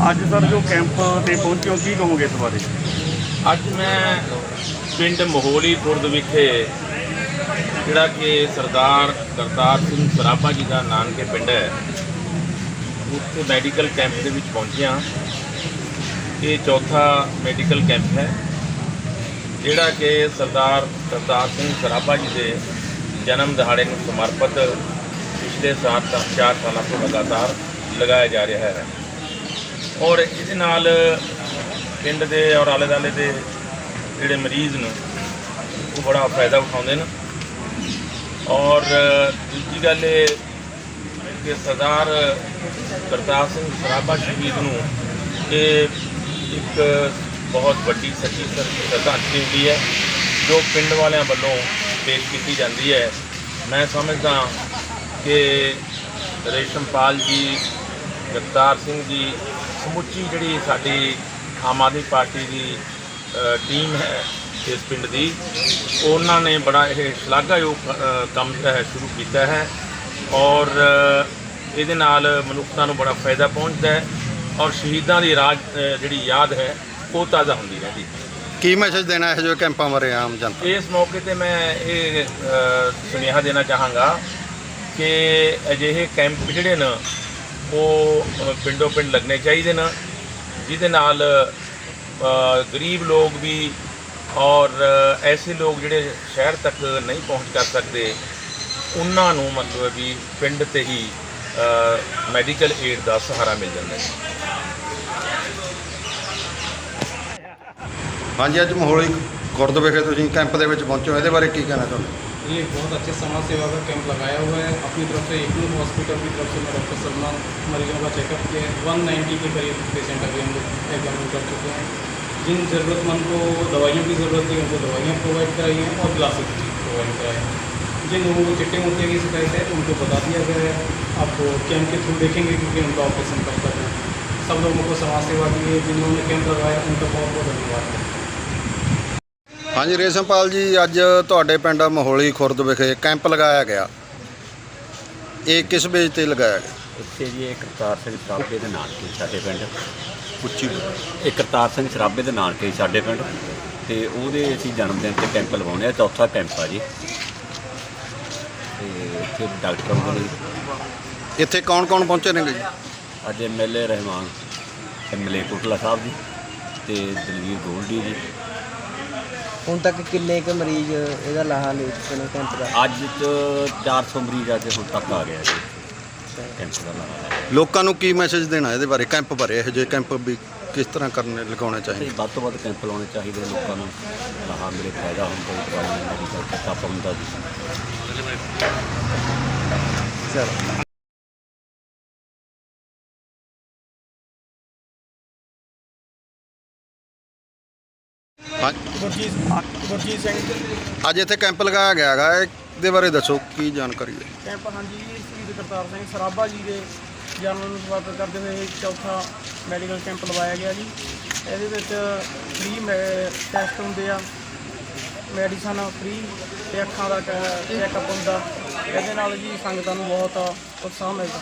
ਅੱਜ ਸਰ ਜੋ ਕੈਂਪ ਤੇ ਪਹੁੰਚੇ ਹੋ, ਕੀ ਕਹੋਗੇ ਇਸ ਬਾਰੇ? ਅੱਜ ਮੈਂ ਪਿੰਡ ਮੋਹੋਲੀ ਖੁਰਦ ਵਿਖੇ ਜਿਹੜਾ ਕਿ ਸਰਦਾਰ ਕਰਤਾਰ ਸਿੰਘ ਸਰਾਭਾ ਜੀ ਦਾ ਨਾਨਕੇ ਪਿੰਡ ਹੈ, ਉੱਥੇ ਮੈਡੀਕਲ ਕੈਂਪ ਦੇ ਵਿੱਚ ਪਹੁੰਚਿਆ ਇਹ ਚੌਥਾ ਮੈਡੀਕਲ ਕੈਂਪ ਹੈ, ਜਿਹੜਾ ਕਿ ਸਰਦਾਰ ਕਰਤਾਰ ਸਿੰਘ ਸਰਾਭਾ ਜੀ ਦੇ ਜਨਮ ਦਿਹਾੜੇ ਨੂੰ ਸਮਰਪਿਤ ਪਿਛਲੇ ਸਾਲ ਤੋਂ ਚਾਰ ਸਾਲਾਂ ਤੋਂ ਲਗਾਤਾਰ ਲਗਾਇਆ ਜਾ ਰਿਹਾ ਹੈ। ਔਰ ਇਹਦੇ ਨਾਲ ਪਿੰਡ ਦੇ ਔਰ ਆਲੇ ਦਾਲੇ ਦੇ ਜਿਹੜੇ ਮਰੀਜ਼ ਨੇ, ਉਹ ਬੜਾ ਫਾਇਦਾ ਉਠਾਉਂਦੇ ਨੇ। ਔਰ ਦੂਜੀ ਗੱਲ ਇਹ ਕਿ ਸਰਦਾਰ ਕਰਤਾਰ ਸਿੰਘ ਸਰਾਭਾ ਸ਼ਹੀਦ ਨੂੰ ਇਹ ਇੱਕ ਬਹੁਤ ਵੱਡੀ ਸੱਚੀ ਸਰ- ਸ਼ਰਧਾਂਜਲੀ ਹੁੰਦੀ ਹੈ, ਜੋ ਪਿੰਡ ਵਾਲਿਆਂ ਵੱਲੋਂ ਪੇਸ਼ ਕੀਤੀ ਜਾਂਦੀ ਹੈ। ਮੈਂ ਸਮਝਦਾ ਕਿ ਰੇਸ਼ਮਪਾਲ ਜੀ ਜਗਤਾਰ ਸਿੰਘ ਜੀ ਸਮੁੱਚੀ ਜਿਹੜੀ ਸਾਡੀ ਆਮ ਆਦਮੀ ਪਾਰਟੀ ਦੀ ਟੀਮ ਹੈ ਇਸ ਪਿੰਡ ਦੀ ਉਹਨਾਂ ਨੇ ਬੜਾ ਇਹ ਸ਼ਲਾਘਾਯੋਗ ਕੰਮ ਜਿਹੜਾ ਹੈ ਸ਼ੁਰੂ ਕੀਤਾ ਹੈ ਔਰ ਇਹਦੇ ਨਾਲ ਮਨੁੱਖਤਾ ਨੂੰ ਬੜਾ ਫਾਇਦਾ ਪਹੁੰਚਦਾ ਹੈ ਔਰ ਸ਼ਹੀਦਾਂ ਦੀ ਰਾਜ ਜਿਹੜੀ ਯਾਦ ਹੈ ਉਹ ਤਾਜ਼ਾ ਹੁੰਦੀ ਰਹਿੰਦੀ ਕੀ ਮੈਸੇਜ ਦੇਣਾ ਹੈ ਜੋ ਕੈਂਪਾਂ ਬਾਰੇ ਆਮ ਜਨਤਾ ਇਸ ਮੌਕੇ ਤੇ ਮੈਂ ਇਹ ਸੁਨੇਹਾ ਦੇਣਾ ਚਾਹਾਂਗਾ ਕਿ ਅਜਿਹੇ ਕੈਂਪ ਜਿਹੜੇ ਨੇ ਉਹ ਪਿੰਡੋਂ ਪਿੰਡ ਲੱਗਣੇ ਚਾਹੀਦੇ ਨੇ, ਜਿਹਦੇ ਨਾਲ ਗਰੀਬ ਲੋਕ ਵੀ ਔਰ ਐਸੇ ਲੋਕ ਜਿਹੜੇ ਸ਼ਹਿਰ ਤੱਕ ਨਹੀਂ ਪਹੁੰਚ ਕਰ ਸਕਦੇ, ਉਹਨਾਂ ਨੂੰ ਮਤਲਬ ਵੀ ਪਿੰਡ ਤੇ ਹੀ ਮੈਡੀਕਲ ਏਡ ਦਾ ਸਹਾਰਾ ਮਿਲ ਜਾਂਦਾ ਹੈ। ਹਾਂਜੀ, ਅੱਜ ਮੋਹਲੀ ਖੁਰਦ ਵਿਖੇ ਤੁਸੀਂ ਕੈਂਪ ਦੇ ਵਿੱਚ ਪਹੁੰਚੋ ਇਹਦੇ ਬਾਰੇ ਕੀ ਕਹਿਣਾ ਚਾਹੁੰਦੇ ये बहुत अच्छे समाज सेवा का कैंप लगाया हुआ है। अपनी तरफ़ से एक हॉस्पिटल की तरफ़ से मैं डॉक्टर सलमान मरीजों का चेकअप किया है। वन नाइन्टी के करीब पेशेंट अभी हम लोग एग्जामिन कर चुके हैं। जिन ज़रूरतमंद को दवाइयों की ज़रूरत थी, उनको दवाइयाँ प्रोवाइड कराई हैं और ग्लासेस प्रोवाइड कराए हैं। जिन लोगों को चिट्टे मुट्टे की शिकायत है, उनको बता दिया गया है। आप कैंप के थ्रू देखेंगे क्योंकि उनका ऑपरेशन कब तक है। सब लोगों को समाज सेवा के लिए जिन्होंने कैंप लगवाया, उनका बहुत बहुत धन्यवाद। है ਹਾਂਜੀ ਰੇਸ਼ਮਪਾਲ ਜੀ ਅੱਜ ਤੁਹਾਡੇ ਪਿੰਡ ਮੋਹਲੀ ਖੁਰਦ ਵਿਖੇ ਕੈਂਪ ਲਗਾਇਆ ਗਿਆ। ਇਹ ਕਿਸ ਬੇਜ ਤੇ ਲਗਾਇਆ ਗਿਆ? ਇੱਥੇ ਜੀ ਇਹ ਕਰਤਾਰ ਸਿੰਘ ਸਰਾਬੇ ਦੇ ਨਾਨਕੇ ਸਾਡੇ ਪਿੰਡ। ਉੱਚੀ ਇਹ ਕਰਤਾਰ ਸਿੰਘ ਸਰਾਬੇ ਦੇ ਨਾਨਕੇ ਸਾਡੇ ਪਿੰਡ ਤੇ ਉਹਦੇ ਅਸੀਂ ਜਨਮ ਦਿਨ ਤੇ ਕੈਂਪ ਲਗਾਉਂਦੇ ਆ ਚੌਥਾ ਕੈਂਪ ਆ ਜੀ। ਤੇ ਇੱਥੇ ਡਾਕਟਰ ਨੇ। ਇੱਥੇ ਕੌਣ ਕੌਣ ਪਹੁੰਚੇ ਨੇਗੇ ਜੀ? ਅੱਜ ਐਮਐਲਏ ਰਹਿਮਾਨ ਐਮਐਲਏ ਕੋਟਲਾ ਸਾਹਿਬ ਜੀ ਤੇ ਦਲਵੀਰ ਗੋਲਡੀ ਜੀ। ਹੁਣ ਤੱਕ ਕਿੰਨੇ ਕੁ ਮਰੀਜ਼ ਇਹਦਾ ਲਾਹਾ ਲੈ ਚੁੱਕੇ ਨੇ ਕੈਂਪ ਦਾ? ਅੱਜ ਚ 400 ਮਰੀਜ਼ ਅੱਜ ਹੁਣ ਤੱਕ ਆ ਗਿਆ ਜੀ। ਕੈਂਪ ਦਾ ਲਾਇਆ ਲੋਕਾਂ ਨੂੰ ਕੀ ਮੈਸੇਜ ਦੇਣਾ ਇਹਦੇ ਬਾਰੇ? ਕੈਂਪ ਬਾਰੇ ਇਹੋ ਜਿਹੇ ਕੈਂਪ ਵੀ ਕਿਸ ਤਰ੍ਹਾਂ ਕਰਨੇ ਲਗਾਉਣੇ ਚਾਹੀਦੇ? ਵੱਧ ਤੋਂ ਵੱਧ ਕੈਂਪ ਲਾਉਣੇ ਚਾਹੀਦੇ ਲੋਕਾਂ ਨੂੰ। ਲਾਹਾ ਮੇਰੇ ਫਾਇਦਾ ਹੁੰਦਾ ਜੀ ਦਵਾਈਆਂ ਮੈਡੀਕਲ ਚੈੱਕਅਪ ਹੁੰਦਾ ਜੀ। ਚਲੋ। ਗੁਰਜੀਤ ਗੁਰਜੀਤ ਸਿੰਘ। ਅੱਜ ਇੱਥੇ ਕੈਂਪ ਲਗਾਇਆ ਗਿਆ ਹੈਗਾ ਇਹਦੇ ਬਾਰੇ ਦੱਸੋ ਕੀ ਜਾਣਕਾਰੀ ਹੈ? ਕੈਂਪ ਹਾਂਜੀ ਸ਼ਹੀਦ ਕਰਤਾਰ ਸਿੰਘ ਸਰਾਭਾ ਜੀ ਦੇ ਜਨਮ ਨੂੰ ਸਵਾਗਤ ਕਰਦੇ ਹੋਏ ਚੌਥਾ ਮੈਡੀਕਲ ਕੈਂਪ ਲਵਾਇਆ ਗਿਆ ਜੀ। ਇਹਦੇ ਵਿੱਚ ਫ੍ਰੀ ਟੈਸਟ ਹੁੰਦੇ ਆ ਮੈਡੀਸਨ ਫ੍ਰੀ ਤੇ ਅੱਖਾਂ ਦਾ ਚੈੱਕਅਪ ਹੁੰਦਾ। ਇਹਦੇ ਨਾਲ ਜੀ ਸੰਗਤਾਂ ਨੂੰ ਬਹੁਤ ਉਤਸ਼ਾਹ ਮਿਲਦਾ।